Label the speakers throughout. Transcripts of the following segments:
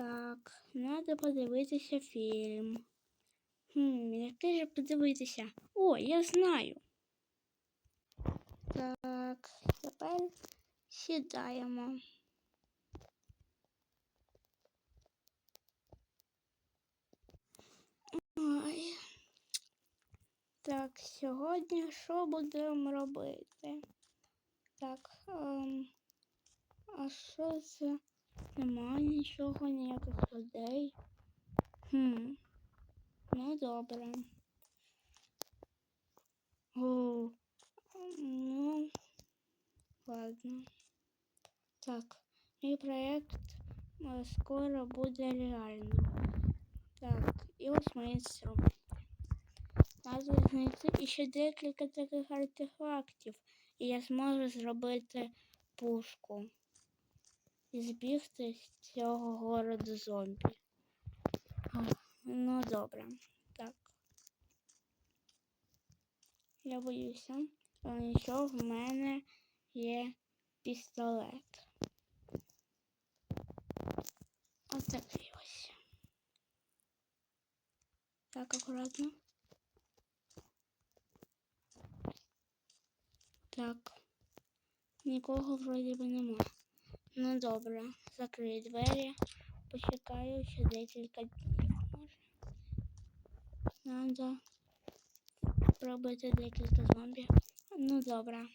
Speaker 1: Так, треба подивитися фільм. Хм, який же подивитися? О, я знаю. Так, тепер сідаємо. Ой. Так, сьогодні що будемо робити? Так, ем, а що це? Немає нічого, ніяких людей. Хм. Ну, добре. О, ну, ладно. Так, мій проєкт е, скоро буде реальним. Так, і ось мої інструменти. Треба знайти ще декілька таких артефактів, і я зможу зробити пушку і збігти з цього городу зомбі. Ну, добре. Так. Я боюся, але що в мене є пістолет. Ось такий ось. Так, акуратно. Так. Нікого вроді би нема. Ну добре, закрию двері. Почекаю ще декілька днів, може. Надо пробити декілька зомбі. Ну добре.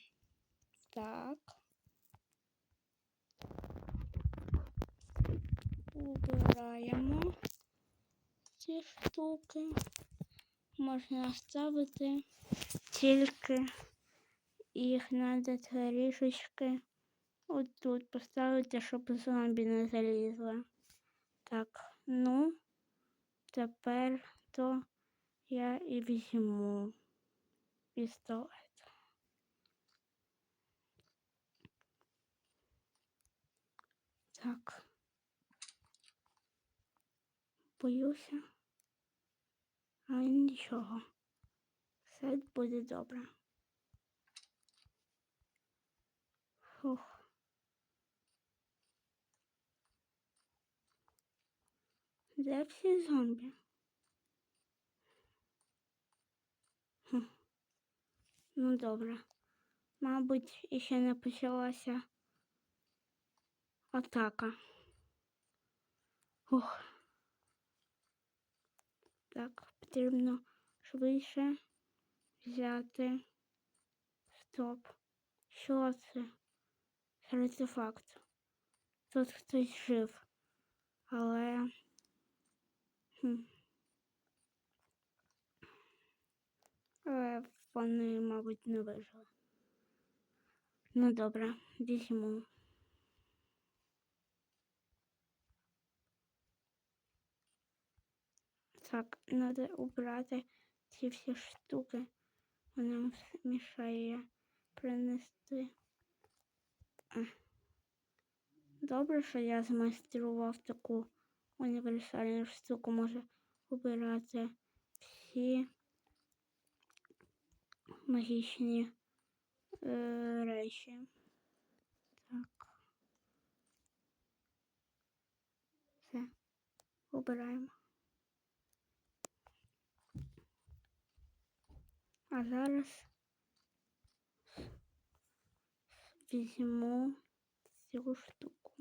Speaker 1: Так. Убираємо ці штуки. Можна ставити тільки їх треба трішечки отут поставити, щоб зомбі не залізли. Так, ну, тепер то я і візьму пістолет. Так. Боюся. Але нічого. Все буде добре. Фух. Де всі зомбі? Хм. Ну добре. Мабуть, іще не почалася атака. Ух. Так, потрібно швидше взяти. Стоп. Що? Це артефакт. Тут хтось жив. Але. Але вони, мабуть, не вижили. Ну добре, візьму. Так, треба убрати ці всі штуки. Вона мішає принести. Добре, що я змайстрував таку універсальну штуку, може убирати всі магічні е, речі. Так. Все. Убираємо. А зараз візьму цю штуку.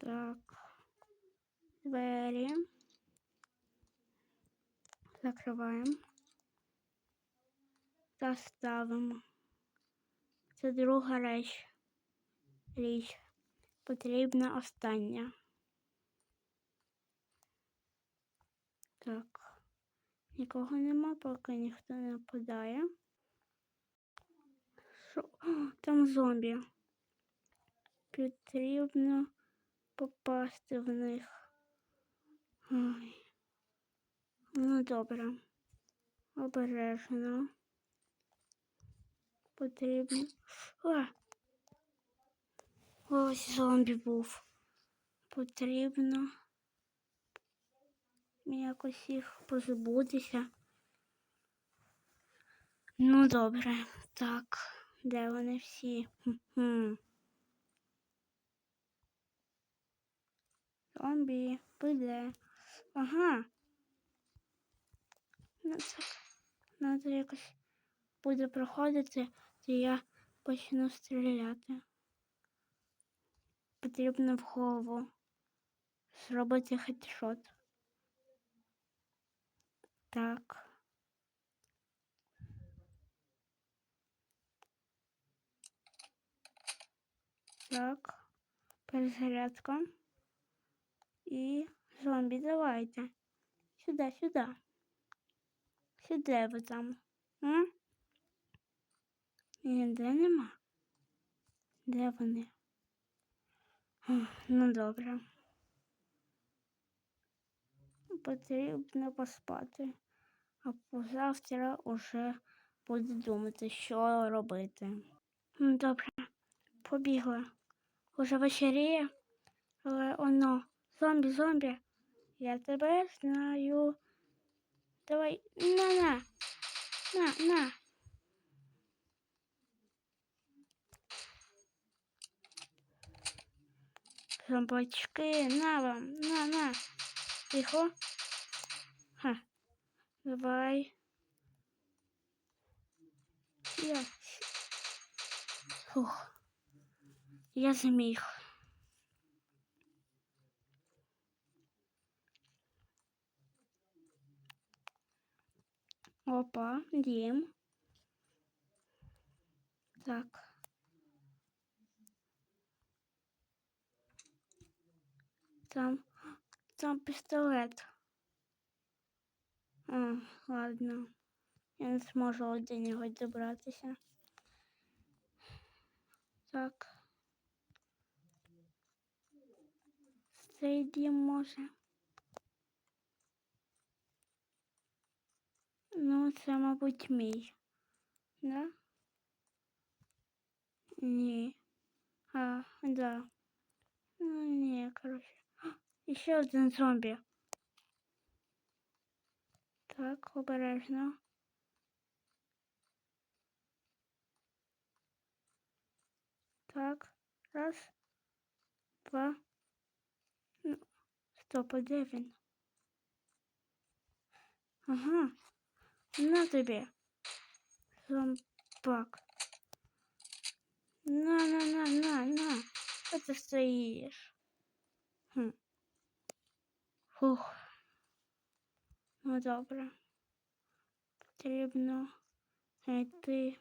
Speaker 1: Так, двері. Закриваємо. Та ставимо. Це друга річ. Річ. Потрібна остання. Так. Нікого нема, поки ніхто не нападає. Шо? Там зомбі. Потрібно попасти в них. Ой. Ну добре. Обережно. Потрібно. А! Ось зомбі був. Потрібно якось їх позбутися. Ну, добре, так, де вони всі? Хм-хм. Зомбі, піде. Ага. Надо якось буде проходити, то я почну стріляти. Потрібно в голову зробити хедшот. Так. Так. Перезарядка. І зомбі, давайте. Сюди, сюди. Сюди ви там. М? Ніде нема. Де вони? Ну добре. Потрібно поспати. А позавтра уже буду думати, що робити. Ну, Добре, побігла. Уже вечеріє, але оно. Зомбі, зомбі. Я тебе знаю. Давай, на, на, на, на. Зомбачки, на вам, на, на. Тихо. Ха. Давай. Я. Фух. Я зміг. Опа, дім. Так. Там, там пістолет. А, ладно. Я не зможу до нього добратися. Так. Цей дім може. Ну, це, мабуть, мій. Да? Ні. А, да. Ну, ні, короче. І ще один зомбі. Так, обережно. Так, раз, два. Ну, стоп, а де він? Ага, на тобі. Зомбак. На, на, на, на, на. Що ти стоїш? Хм. Фух. Ну, добре. Потрібно знайти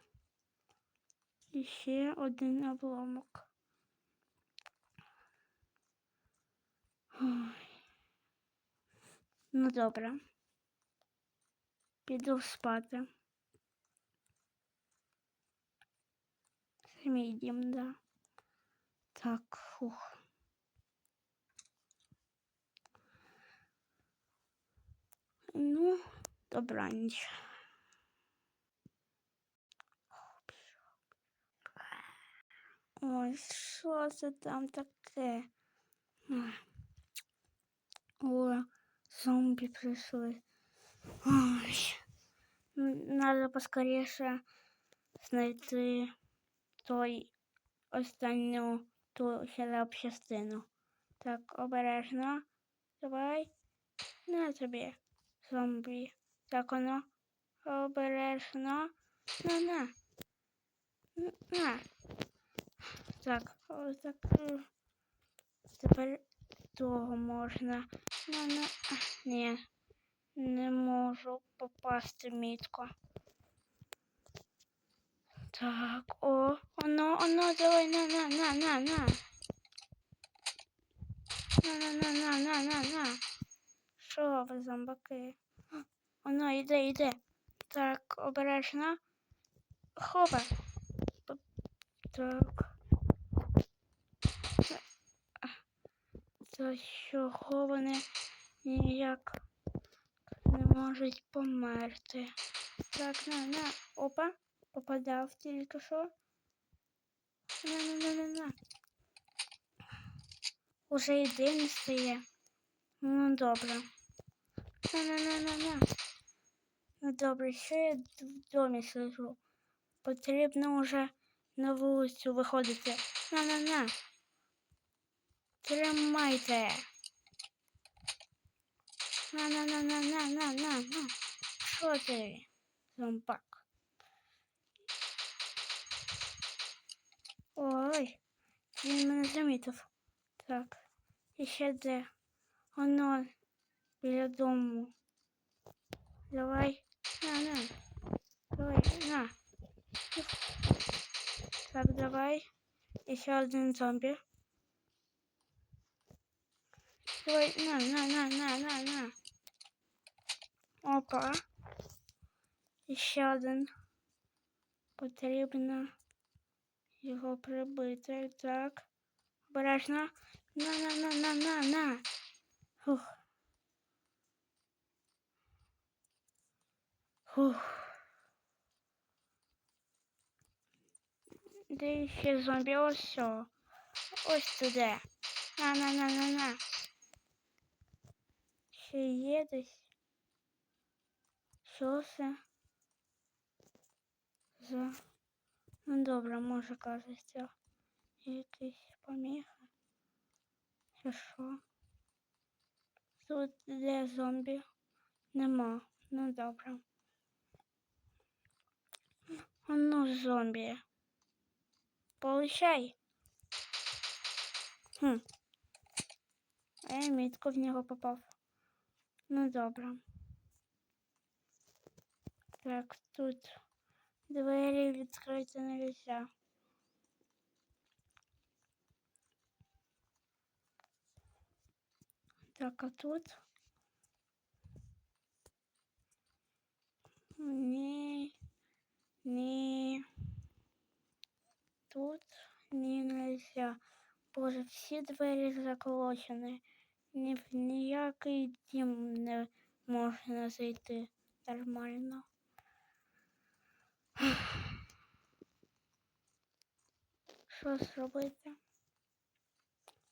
Speaker 1: ще один обломок. Ой. Ну, добре. Піду спати. Це мій дім, да. Так, фух. Ну, добраніч. Ой, що це там таке? Ой. О, зомбі прийшли. Ой. Надо поскоріше знайти той останню ту хелеп частину. Так, обережно. Давай. На тобі, зомбі. Так воно. Обережно. На, на. На. Так, ось так. е, Тепер того можна. На, на. Ні. Не можу попасти мітко. Так, о, оно, оно, давай, на, на, на, на, на. На, на, на, на, на, на, на. Що ви, зомбаки? Оно, іде, іде. Так, обережно. Хопа. Так. Та- чого вони ніяк можуть померти? Так, на, на. Опа. Попадав тільки що. На, на, на, на, на. Уже і день стає. Ну, добре. На-на-на-на-на. Ну добре, що я в домі сижу? Потрібно вже на вулицю виходити. На-на-на. Тримайте. На-на-на-на-на-на-на. Що ти? Зомбак. Ой, він мене замітив. Так. І ще де? Воно біля дому. Давай. На, на. Давай, на. Так, давай. І ще один зомбі. Давай, на, на, на, на, на, на. Опа. Ще один. Потрібно його прибити. Так. Обережно. На, на, на, на, на, на. Фух. Фух. Де ще зомбі? Ось все. Ось туди. На, на, на, на, на. Ще є десь. За. Ну добре, може кажеться. Якісь поміхи. Чи що? Тут де зомбі? Нема. Ну добре. Ну зомбі. Получай. Хм. А я мітко в нього попав. Ну добре. Так, тут двері відкрити нельзя. Так, а тут? Ні. Ні. Тут ні нельзя. Боже, всі двері заколочені. Ні в ніякий дім не можна зайти нормально. Що зробити?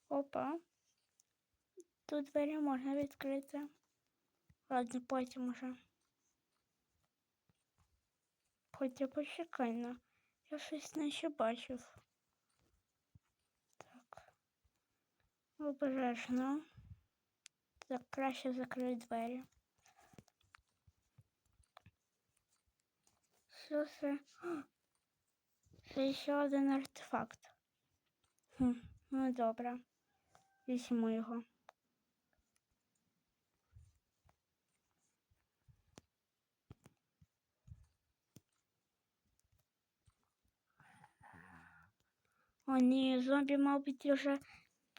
Speaker 1: Опа. Тут двері можна відкрити. Ладно, потім уже. Хоча почекай на. Я щось наче бачив. Так. Обережно. Краще закрити двері. Що це? Це ще один артефакт. Хм, ну добре. Візьму його. О, ні, зомбі, мабуть, вже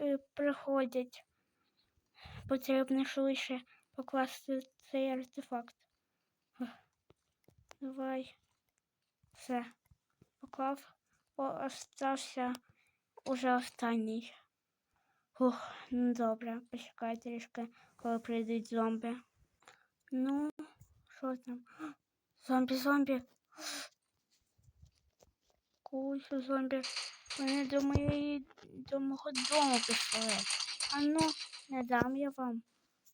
Speaker 1: е, приходять. Потрібно швидше покласти цей артефакт. Давай. Все. Поклав. О, остався уже останній. Ух, ну добре, почекай трішки, коли прийдуть зомбі. Ну, що там? Зомбі, зомбі. Куча зомбі. Вони до моєї до мого дому пішли. А ну, не дам я вам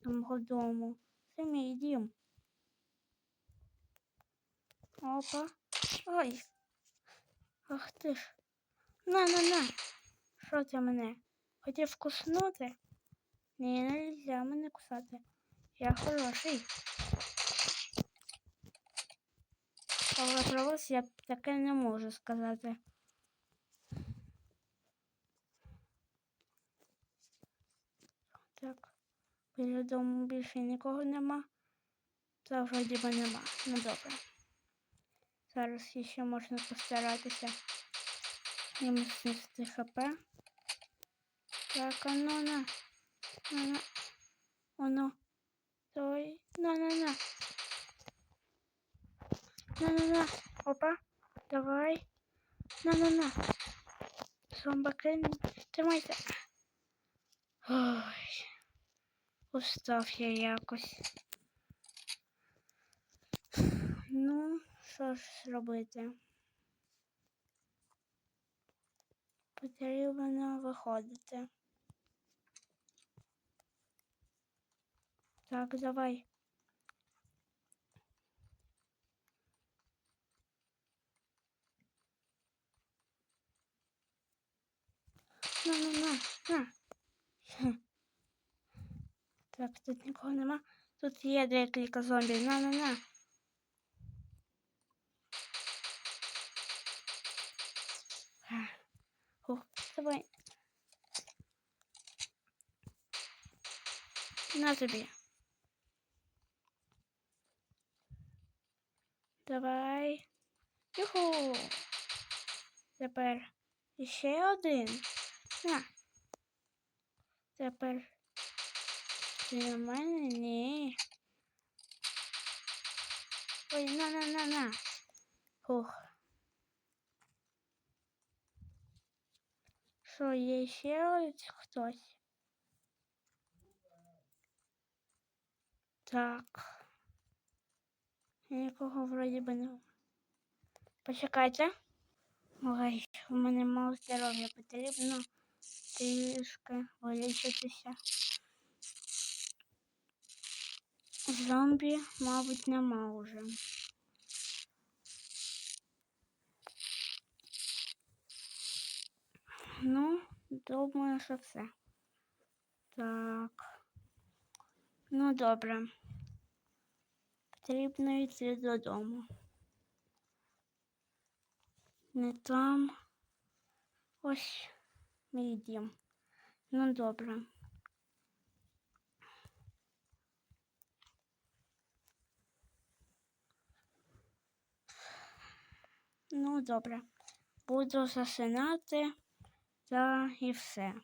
Speaker 1: мого дому. Це мій дім. Опа. Ой. Ах ти ж. На, на, на. Що ти мене? Хотів куснути? Ні, нельзя мене кусати. Я хороший. Але про вас я таке не можу сказати. Так, біля дому більше нікого нема. Та вроді би нема. Ну добре. Зараз ще можна постаратися йому снести хп. Так, а ну на. На на. Оно. Той. На на на. На на на. Опа. Давай. На на на. Зомбаки. Тримайся. Ой устав якось. Ну, що ж робити? Потрібно виходити. Так, давай. На, на, на, на. Так, тут нікого нема. Тут є декілька зомбі. На, на, на. А. Ух, давай. На тобі. Давай. Юху. Тепер ще один. На. Тепер. На мене? Ні. Ой, на, на, на, на. Фух. Що, є хтось? Так. Нікого вроді би не. Почекайте. Ой, у мене мало здоров'я потрібно трішки вилічитися. Зомбі, мабуть, нема вже. Ну, думаю, що все. Так. Ну, добре. Потрібно йти додому. Не там. Ось мій дім. Ну, добре. Ну, добре. Буду засинати та і все.